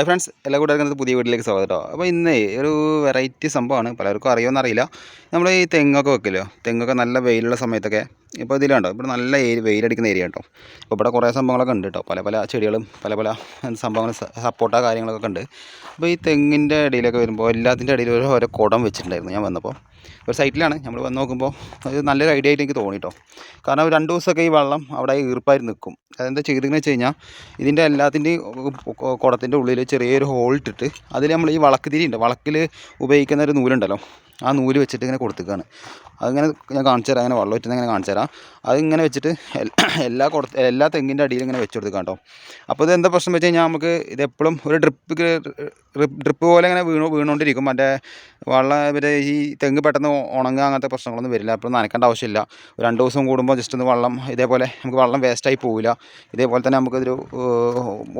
Hi friends എല്ലാ കൂട്ടുകാർക്കും പുതിയ വീട്ടിലേക്ക് സ്വാഗതം കേട്ടോ അപ്പോൾ ഇന്നേ ഒരു വെറൈറ്റി സംഭവമാണ്. പലർക്കും അറിയുമെന്ന് അറിയില്ല. നമ്മൾ ഈ തെങ്ങൊക്കെ വെക്കില്ലോ? തെങ്ങൊക്കെ നല്ല വെയിലുള്ള സമയത്തൊക്കെ ഇപ്പോൾ ഇതിലുണ്ടോ ഇവിടെ നല്ല വെയിലടിക്കുന്ന ഏരിയ കേട്ടോ അപ്പോൾ ഇവിടെ കുറേ സംഭവങ്ങളൊക്കെ ഉണ്ട് കേട്ടോ പല പല ചെടികളും പല പല സംഭവങ്ങൾ സപ്പോർട്ടാ കാര്യങ്ങളൊക്കെ ഉണ്ട്. അപ്പോൾ ഈ തെങ്ങിന്റെ ഇടയിലൊക്കെ വരുമ്പോൾ എല്ലാത്തിന്റെ ഇടയിൽ ഒരു ഓരോ കുടം വെച്ചിട്ടുണ്ടായിരുന്നു ഞാൻ വന്നപ്പോൾ. ഒരു സൈറ്റിലാണ്. നമ്മൾ വന്ന് നോക്കുമ്പോൾ അത് നല്ലൊരു ഐഡിയ ആയിട്ട് എനിക്ക് തോന്നി കേട്ടോ കാരണം രണ്ട് ദിവസമൊക്കെ ഈ വെള്ളം അവിടെ ഈർപ്പായി നിൽക്കും അതെന്താ ചെയ്തതെന്ന് വെച്ച് കഴിഞ്ഞാൽ ഇതിന്റെ എല്ലാത്തിന്റെയും കുടത്തിന്റെ ഉള്ളിൽ ചെറിയൊരു ഹോൾ ഇട്ടിട്ട് അതിൽ നമ്മൾ ഈ വളക്ക് തിരിയുണ്ട്. വളക്കിൽ ഉപയോഗിക്കുന്ന ഒരു നൂലുണ്ടല്ലോ. ആ നൂൽ വെച്ചിട്ട് ഇങ്ങനെ കൊടുത്തേക്കാണ്. അതിങ്ങനെ ഞാൻ കാണിച്ചു തരാം അങ്ങനെ വെള്ളം വെച്ചിട്ട് ഇങ്ങനെ കാണിച്ചു തരാം. അതിങ്ങനെ വെച്ചിട്ട് എല്ലാ കൊടുത്ത് എല്ലാ തെങ്ങിന്റെ അടിയിൽ ഇങ്ങനെ വെച്ച് കൊടുക്കാം കേട്ടോ അപ്പോൾ ഇത് എന്താ പ്രശ്നം വെച്ച് കഴിഞ്ഞാൽ നമുക്ക് ഇത് എപ്പോഴും ഒരു ഡ്രിപ്പ് ഡ്രിപ്പ് പോലെ ഇങ്ങനെ വീണു വീണുകൊണ്ടിരിക്കും. മറ്റേ വെള്ളം മറ്റേ ഈ തെങ്ങ് പെട്ടെന്ന് ഉണങ്ങുക അങ്ങനത്തെ പ്രശ്നങ്ങളൊന്നും വരില്ല. അപ്പോൾ നനക്കേണ്ട ആവശ്യമില്ല. രണ്ട് ദിവസം കൂടുമ്പോൾ ജസ്റ്റ് ഒന്ന് വെള്ളം ഇതേപോലെ നമുക്ക് വെള്ളം വേസ്റ്റായി പോവില്ല. ഇതേപോലെ തന്നെ നമുക്കിതൊരു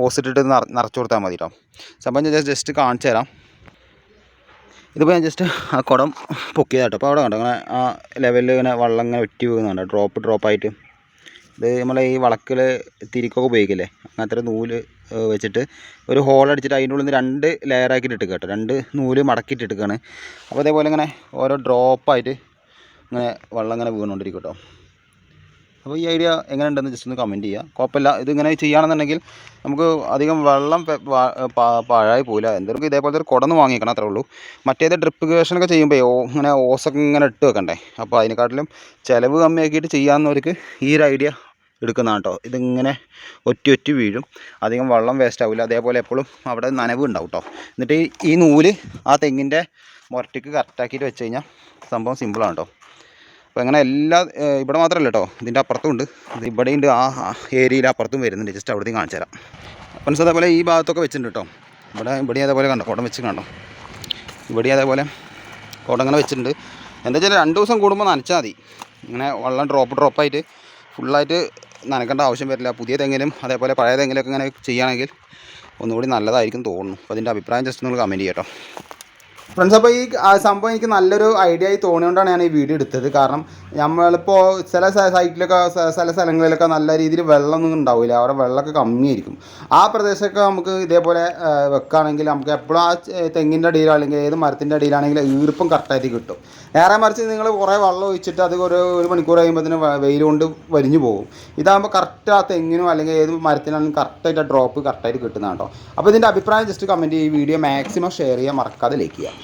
ഓസിട്ടിട്ട് നിറച്ച് കൊടുത്താൽ മതി കേട്ടോ സംഭവം ജസ്റ്റ് കാണിച്ചു തരാം. ഇതിപ്പോൾ ഞാൻ ജസ്റ്റ് ആ കുടം പൊക്കിയതാട്ടോ. അപ്പോൾ അവിടെ കണ്ടോ? അങ്ങനെ ആ ലെവലിൽ ഇങ്ങനെ വെള്ളം ഇങ്ങനെ ഒറ്റി വീകുന്നുണ്ട് ഡ്രോപ്പ് ഡ്രോപ്പായിട്ട് ഇത് നമ്മളെ ഈ വളക്കിൽ തിരിക്കൊക്കെ ഉപയോഗിക്കില്ലേ? അങ്ങനത്തെ നൂൽ വെച്ചിട്ട് ഒരു ഹോൾ അടിച്ചിട്ട് അതിന്റെ ഉള്ളിൽ നിന്ന് രണ്ട് ലെയറാക്കിയിട്ട് ഇട്ട് കേട്ടോ രണ്ട് നൂൽ മടക്കിയിട്ട് എടുക്കുകയാണ് അപ്പോൾ അതേപോലെ ഇങ്ങനെ ഓരോ ഡ്രോപ്പായിട്ട് ഇങ്ങനെ വെള്ളം ഇങ്ങനെ വീണുകൊണ്ടിരിക്കും കേട്ടോ അപ്പോൾ ഈ ഐഡിയ എങ്ങനെ ഉണ്ടെന്ന് ജസ്റ്റ് ഒന്ന് കമന്റ് ചെയ്യുക കുഴപ്പമില്ല. ഇതിങ്ങനെ ചെയ്യുകയാണെന്നുണ്ടെങ്കിൽ നമുക്ക് അധികം വെള്ളം പാഴായി പോകില്ല എന്തെങ്കിലും ഇതേപോലത്തെ ഒരു കുടന്ന് വാങ്ങിക്കണം അത്രേ ഉള്ളൂ. മറ്റേത് ഡ്രിപ്പ് കണക്ഷനൊക്കെ ചെയ്യുമ്പോൾ ഇങ്ങനെ ഓസൊക്കെ ഇങ്ങനെ ഇട്ട് വെക്കണ്ടേ? അപ്പോൾ അതിനെക്കാട്ടിലും ചിലവ് കമ്മിയാക്കിയിട്ട് ചെയ്യാവുന്നവർക്ക് ഈ ഒരു ഐഡിയ എടുക്കുന്നതാണ് കേട്ടോ ഇതിങ്ങനെ ഒറ്റ ഒറ്റ വീഴും. അധികം വെള്ളം വേസ്റ്റ് ആവില്ല അതേപോലെ എപ്പോഴും അവിടെ നനവ് ഉണ്ടാവും കേട്ടോ എന്നിട്ട് ഈ നൂൽ ആ തെങ്ങിന്റെ മുരട്ടിക്ക് കറക്റ്റാക്കിയിട്ട് വെച്ച് കഴിഞ്ഞാൽ സംഭവം സിമ്പിളാണ് കേട്ടോ അപ്പോൾ അങ്ങനെ എല്ലാ ഇവിടെ മാത്രമല്ല കേട്ടോ. ഇതിന്റെ അപ്പുറത്തും ഉണ്ട് ഇത് ഇവിടെയുണ്ട്. ആ ഏരിയയിൽ അപ്പുറത്തും വരുന്നുണ്ട്. ജസ്റ്റ് അവിടെയും കാണിച്ചു തരാം. ഫ്രണ്ട്സ് അതേപോലെ ഈ ഭാഗത്തൊക്കെ വെച്ചിട്ടുണ്ട് കേട്ടോ. ഇവിടെ ഇവിടെ അതേപോലെ കണ്ടോ? കോടം വെച്ച് കണ്ടോ? ഇവിടെ അതേപോലെ കുടം അങ്ങനെ വെച്ചിട്ടുണ്ട്. എന്താ വെച്ചാൽ രണ്ട് ദിവസം കൂടുമ്പോൾ നനച്ചാൽ മതി. ഇങ്ങനെ വെള്ളം ഡ്രോപ്പ് ഡ്രോപ്പായിട്ട് ഫുള്ളായിട്ട് നനക്കേണ്ട ആവശ്യം വരില്ല. പുതിയ തെങ്ങിലും അതേപോലെ പഴയ തെങ്ങിലൊക്കെ ഇങ്ങനെ ചെയ്യുകയാണെങ്കിൽ ഒന്നുകൂടി നല്ലതായിരിക്കും തോന്നുന്നു. അപ്പോൾ അതിന്റെ അഭിപ്രായം ജസ്റ്റ് നിങ്ങൾ കമന്റ് ചെയ്യട്ടോ ഫ്രണ്ട്സ് അപ്പോൾ ഈ സംഭവം എനിക്ക് നല്ലൊരു ഐഡിയ ആയി തോന്നിയോണ്ടാണ് ഞാൻ ഈ വീഡിയോ എടുത്തത്. കാരണം നമ്മളിപ്പോൾ ചില സൈറ്റിലൊക്കെ ചില സ്ഥലങ്ങളിലൊക്കെ നല്ല രീതിയിൽ വെള്ളമൊന്നും ഉണ്ടാവില്ല അവിടെ വെള്ളമൊക്കെ കമ്മിയായിരിക്കും. ആ പ്രദേശമൊക്കെ നമുക്ക് ഇതേപോലെ വെക്കുകയാണെങ്കിൽ നമുക്ക് എപ്പോഴും ആ തെങ്ങിന്റെ അടിയിലോ അല്ലെങ്കിൽ ഏത് മരത്തിന്റെ അടിയിലാണെങ്കിൽ ഈർപ്പം കറക്റ്റായിട്ട് കിട്ടും. നേരെ മറിച്ച് നിങ്ങൾ കുറേ വെള്ളം ഒഴിച്ചിട്ട് അത് ഒരു ഒരു മണിക്കൂർ കഴിയുമ്പോഴത്തേനും വെയിൽ കൊണ്ട് വലിഞ്ഞു പോകും. ഇതാകുമ്പോൾ കറക്റ്റ് ആ തെങ്ങിനും അല്ലെങ്കിൽ ഏത് മരത്തിനാണെങ്കിലും കറക്റ്റായിട്ട് ആ ഡ്രോപ്പ് കറക്റ്റായിട്ട് കിട്ടുന്നതാണ് കേട്ടോ അപ്പോൾ ഇതിന്റെ അഭിപ്രായം ജസ്റ്റ് കമന്റ് ഈ വീഡിയോ മാക്സിമം ഷെയർ ചെയ്യാൻ മറക്കാതെ ലൈക്ക് ചെയ്യുക.